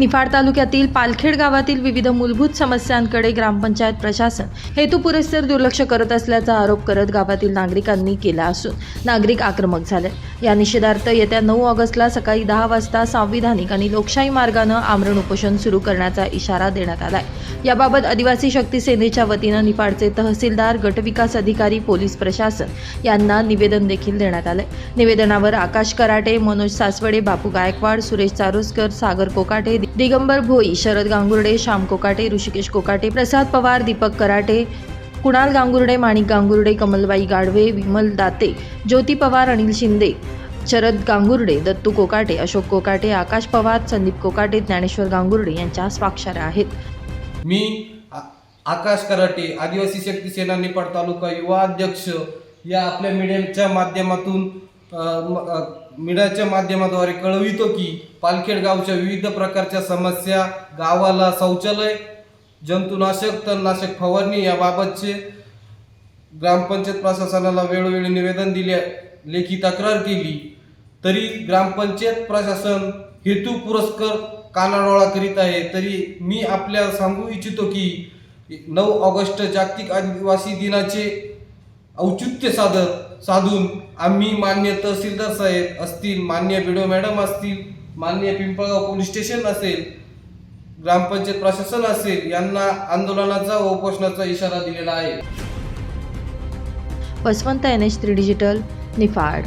निफाड तालुक्यातील पालखेड गावातील विविध मूलभूत समस्यांकडे ग्रामपंचायत प्रशासन हेतुपुरस्सर दुर्लक्ष करत असल्याचा आरोप करत गावातील नागरिकांनी केला असून नागरिक आक्रमक झाले. या निषेधार्थ येत्या नऊ ऑगस्टला सकाळी दहा वाजता संविधानिक आणि लोकशाही मार्गानं आमरण उपोषण सुरू करण्याचा इशारा देण्यात आलाय. याबाबत आदिवासी शक्ती सेनेच्या वतीनं निफाडचे तहसीलदार गटविकास अधिकारी पोलीस प्रशासन यांना निवेदन देखील देण्यात आलंय. निवेदनावर आकाश कराटे मनोज सासवडे बापू गायकवाड सुरेश चारोस्कर सागर कोकाटे दिगंबर भोई शरद गांगुर्डे श्याम कोकाटे ऋषिकेश कोकाटे प्रसाद पवार दीपक कराटे कुणाल गांगुर्डे माणिक गांगुर्डे कमलबाई गाढवे विमल दाते ज्योती पवार अनिल शिंदे शरद गांगुर्डे दत्तू कोकाटे अशोक कोकाटे आकाश पवार संदीप कोकाटे ज्ञानेश्वर गांगुर्डे यांच्या स्वाक्षऱ्या आहेत. मी आकाश कराटे आदिवासी शक्ती सेना निपाड तालुका युवा अध्यक्ष या आपल्या मीडियाच्या माध्यमातून मीडियाच्या माध्यमाद्वारे कळवितो की पालखेड गावच्या विविध प्रकारच्या समस्या गावाला शौचालय जंतुनाशक तणनाशक फवारणी याबाबतचे ग्रामपंचायत प्रशासनाला वेळोवेळी निवेदन दिले लेखी तक्रार केली. तरी ग्रामपंचायत प्रशासन हेतू पुरस्कार कानाडोळा करीत आहे. तरी मी आपल्याला सांगू इच्छितो की नऊ ऑगस्ट जागतिक आदिवासी दिनाचे औचित्य साधत साधून आम्ही मान्य तहसीलदार साहेब असतील मान्य बिडो मॅडम असतील मान्य पिंपळगाव पोलीस स्टेशन असेल ग्रामपंचायत प्रशासन असेल यांना आंदोलनाचा व उपोषणाचा इशारा दिलेला आहे. Vaswant N H three digital Niphad.